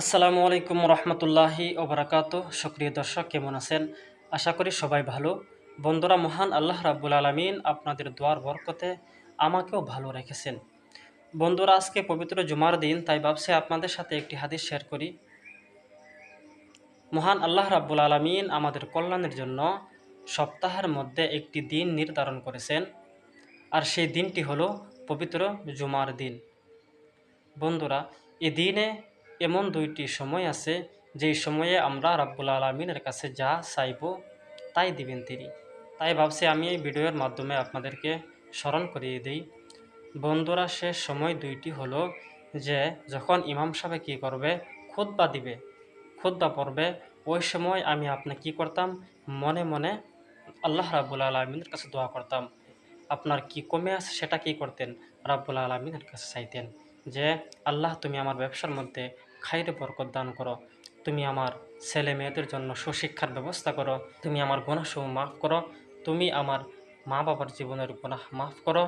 আসসালামু আলাইকুম রহমতুল্লাহি ওবরাকাত। সক্রিয় দর্শক, কেমন আছেন? আশা করি সবাই ভালো। বন্ধুরা, মহান আল্লাহ রাব্বুল আলমিন আপনাদের দোয়ার বরকতে আমাকেও ভালো রেখেছেন। বন্ধুরা, আজকে পবিত্র জুমার দিন, তাই ভাবছি আপনাদের সাথে একটি হাদিস শেয়ার করি। মহান আল্লাহ রাব্বুল আলমিন আমাদের কল্যাণের জন্য সপ্তাহের মধ্যে একটি দিন নির্ধারণ করেছেন। আর সেই দিনটি হলো পবিত্র জুমার দিন। বন্ধুরা, এ দিনে এমন দুইটি সময় আছে, যেই সময়ে আমরা রাব্বুল আলমিনের কাছে যা চাইব তাই দিবেন তিনি। তাই ভাবছি আমি এই ভিডিওর মাধ্যমে আপনাদেরকে স্মরণ করিয়ে দিই। বন্ধুরা শেষ সময় দুইটি হলো যে, যখন ইমাম সাহেব কী করবে? খুদ্া দিবে। খুদ্া পড়বে। ওই সময় আমি আপনি কি করতাম? মনে মনে আল্লাহ রাবুল আলমিনের কাছে দোয়া করতাম। আপনার কি কমে আছে সেটা কি করতেন? রাব্বুল আলমিনের কাছে চাইতেন যে, আল্লাহ তুমি আমার ব্যবসার মধ্যে খাইরে বরকত দান করো। তুমি আমার ছেলে মেয়েদের জন্য সুশিক্ষার ব্যবস্থা করো। তুমি আমার গুণাসহ মাফ করো। তুমি আমার মা বাবার জীবনের গুণাহ মাফ করো।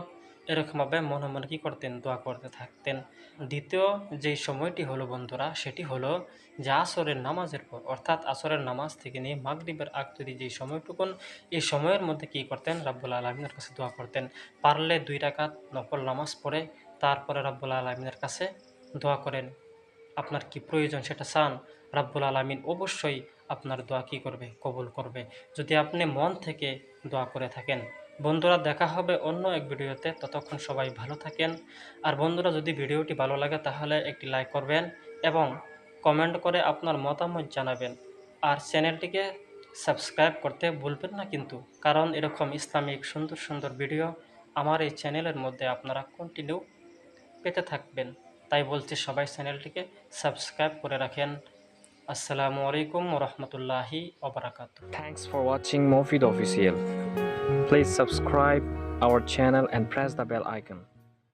এরকমভাবে মনে মনে কী করতেন? দোয়া করতে থাকতেন। দ্বিতীয় যেই সময়টি হলো বন্ধুরা, সেটি হলো যে আসরের নামাজের পর, অর্থাৎ আসরের নামাজ থেকে নিয়ে মাগরিবের আগ তৈরি যেই সময়টুকুন, এই সময়ের মধ্যে কী করতেন? রাব্বুল আলমিনের কাছে দোয়া করতেন। পারলে দুই রাকাত নকল নামাজ পড়ে, তারপরে রাব্বুল আলমিনের কাছে দোয়া করেন। আপনার কি প্রয়োজন সেটা চান? রাব্বুল আলমিন অবশ্যই আপনার দোয়া কী করবে? কবুল করবে। যদি আপনি মন থেকে দোয়া করে থাকেন, বন্ধুরা দেখা হবে অন্য এক ভিডিওতে। ততক্ষণ সবাই ভালো থাকেন। আর বন্ধুরা, যদি ভিডিওটি ভালো লাগে, তাহলে একটি লাইক করবেন এবং কমেন্ট করে আপনার মতামত জানাবেন। আর চ্যানেলটিকে সাবস্ক্রাইব করতে ভুলবেন না কিন্তু, কারণ এরকম ইসলামিক সুন্দর সুন্দর ভিডিও আমার এই চ্যানেলের মধ্যে আপনারা কন্টিনিউ পেতে থাকবেন। তাই বলছি সবাই চ্যানেলটিকে সাবস্ক্রাইব করে রাখেন। আসসালামু আলাইকুম রহমতুল্লাহি ওবরাকাত thanks for watching Mofid official please subscribe our channel and press the bell icon